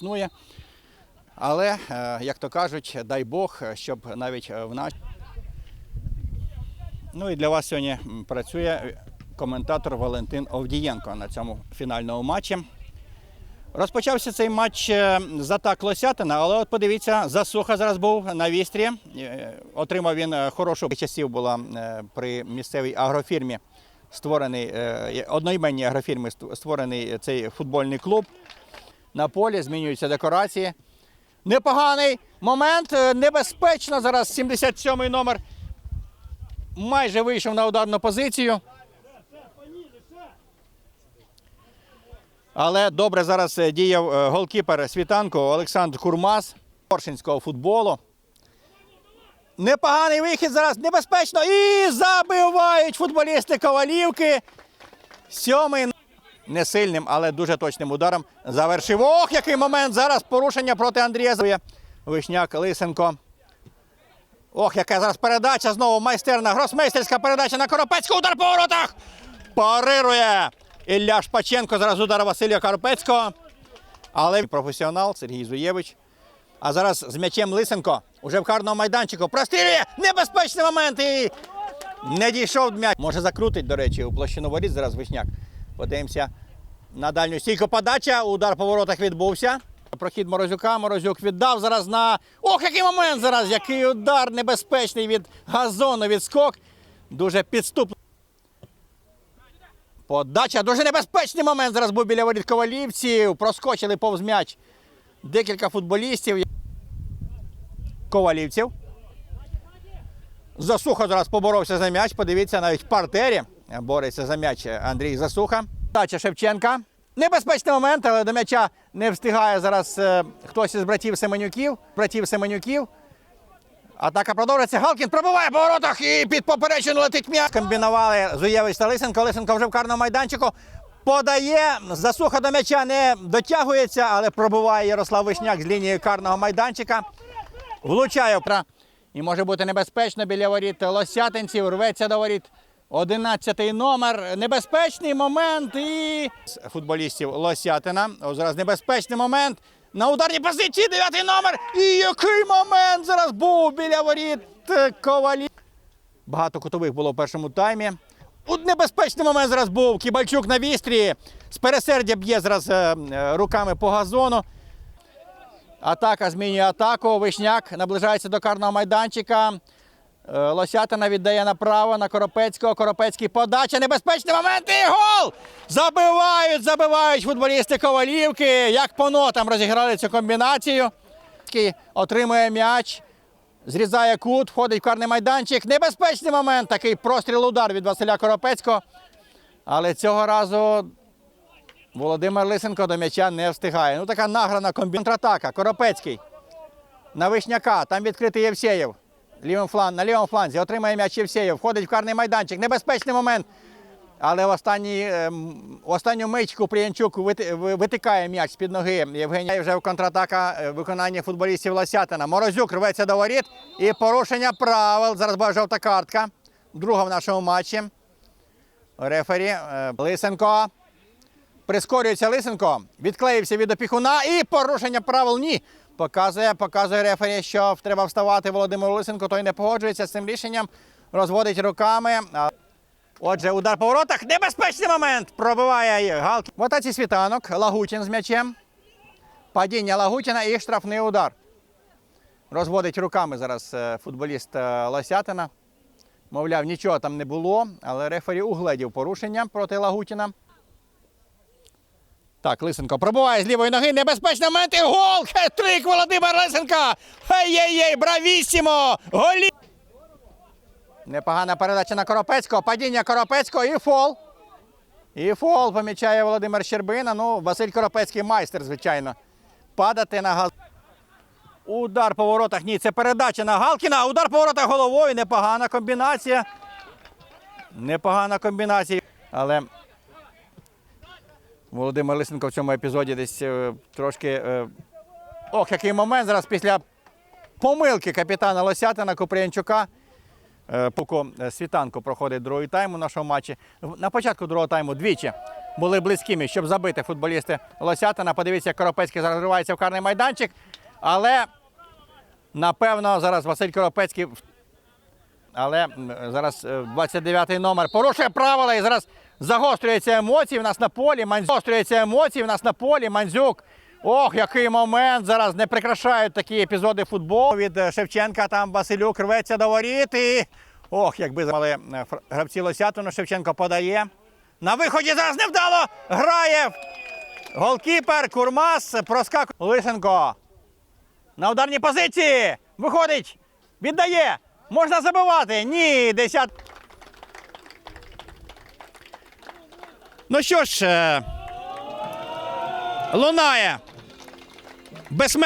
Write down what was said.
існує. Але, е, як то кажуть, дай Бог, щоб навіть е, в нас. Ну і для вас сьогодні працює коментатор Валентин Овдієнко на цьому фінальному матчі. Розпочався цей матч е, з атак Лосятина, але от подивіться, засуха зараз був на вістрі. Отримав він хорошу часів була при місцевій агрофірмі створений одноіменній агрофірмі створений цей футбольний клуб. На полі змінюються декорації. Непоганий момент, е, небезпечно. Зараз 77-й номер майже вийшов на ударну позицію. Але добре зараз е, діяв е, голкіпер світанку Олександр Курмас Поршинського футболу. Непоганий вихід зараз небезпечно. І забивають футболісти Ковалівки. Сьомий не сильним, але дуже точним ударом завершив. Ох, який момент! Зараз порушення проти Андрія Зоя. Вишняк Лисенко. Ох, яка зараз передача знову майстерна. Гросмейстерська передача на Коропецького. Удар по воротах. Парирує Ілля Шпаченко. Зараз удар Василія Коропецького. Але професіонал Сергій Зуєвич. А зараз з м'ячем Лисенко. Уже в карному майданчику. Прострілює. Небезпечний момент. І не дійшов м'яч. Може закрутить, до речі, у площину воріт зараз Вишняк. Подивимося на дальню стійку подача. Удар по воротах відбувся. Прохід Морозюка. Морозюк віддав зараз на. Ох, який момент зараз! Який удар небезпечний від газону відскок. Дуже підступний. Подача. Дуже небезпечний момент. Зараз був біля воріт ковалівців. Проскочили повз м'яч декілька футболістів. Ковалівців. Засуха зараз поборовся за м'яч. Подивіться, навіть в партері бореться за м'яч Андрій Засуха. Дача Шевченка. Небезпечний момент, але до м'яча не встигає зараз е, хтось із братів Семенюків. Братів Семенюків. Атака продовжується. Галкін пробиває по воротах і під поперечину летить м'яч. Комбінували Зуєвич та Лисенко. Лисенко вже в карному майданчику. Подає. Засуха до м'яча не дотягується, але пробиває Ярослав Вишняк з лінії карного майданчика. Влучає і може бути небезпечно біля воріт лосятинців. Рветься до воріт. 11-й номер. Небезпечний момент і футболістів Лосятина. Ось зараз небезпечний момент. На ударній позиції 9-й номер. І який момент зараз був біля воріт е, Ковалі. Багато кутових було в першому таймі. От небезпечний момент зараз був. Кібальчук на вістрі. З пересердя б'є зараз е, е, руками по газону. Атака змінює атаку. Вишняк наближається до карного майданчика. Е, Лосятина віддає направо на Коропецького. Коропецький подача. Небезпечний момент і гол! Забивають, забивають футболісти Ковалівки. Як по нотам розіграли цю комбінацію. Отримує м'яч. Зрізає кут, входить в карний майданчик. Небезпечний момент. Такий простріл удар від Василя Коропецького. Але цього разу Володимир Лисенко до м'яча не встигає. Ну така награна комбі- контратака. Коропецький. На Вишняка. Там відкритий Євсеєв. Лівим флан, на лівому фланзі отримає м'яч Євсеєв. Входить в карний майданчик. Небезпечний момент. Але в, останній, ем, в останню мичку Пріянчук витикає м'яч з-під ноги. Євгенія вже в контратака е, виконання футболістів Лосятина. Морозюк рветься до воріт. І порушення правил. Зараз буде жовта картка. Друга в нашому матчі. Рефері е, Лисенко. Прискорюється Лисенко, відклеївся від опікуна і порушення правил ні. Показує, показує рефері, що треба вставати Володимир Лисенко, той не погоджується з цим рішенням, розводить руками. Отже, удар по воротах. Небезпечний момент. Пробиває Галкін. В атаці світанок. Лагутін з м'ячем. Падіння Лагутіна і штрафний удар. Розводить руками зараз е, футболіст е, Лосятина. Мовляв, нічого там не було, але рефері угледів порушення проти Лагутіна. Так, Лисенко пробуває з лівої ноги. Небезпечний момент і гол! Хет-трик Володимир Лисенка! Хей-єй-єй, бравісімо! Голі! Непогана передача на Коропецького. Падіння Коропецького і фол. І фол помічає Володимир Щербина. Ну, Василь Коропецький майстер, звичайно. Падати на газ. Удар по воротах. Ні, це передача на Галкіна. Удар по воротах головою. Непогана комбінація. Непогана комбінація. Але Володимир Лисенко в цьому епізоді десь е, трошки. е, Ох, який момент зараз після помилки капітана Лосятина Купріянчука. Е, Поки е, світанку проходить другий тайм у нашому матчі. На початку другого тайму двічі були близькими, щоб забити футболісти Лосятина. Подивіться, як Коропецький зараз ривається в карний майданчик. Але напевно зараз Василь Коропецький. Але зараз е, 29-й номер порушує правила і зараз загострюються емоції в нас на полі. Мандзюк. Загострюються емоції в нас на полі. Мандзюк. Ох, який момент зараз не прикрашають такі епізоди футболу. Від е, Шевченка там Василюк рветься до воріт. І... Ох, якби мали е, гравці Лосятину, Шевченко подає. На виході зараз невдало грає. Голкіпер Курмас проскакує. Лисенко. На ударній позиції. Виходить. Віддає. Можна забивати. Ні, десят. Ну що ж, е, лунає. Безсмертний.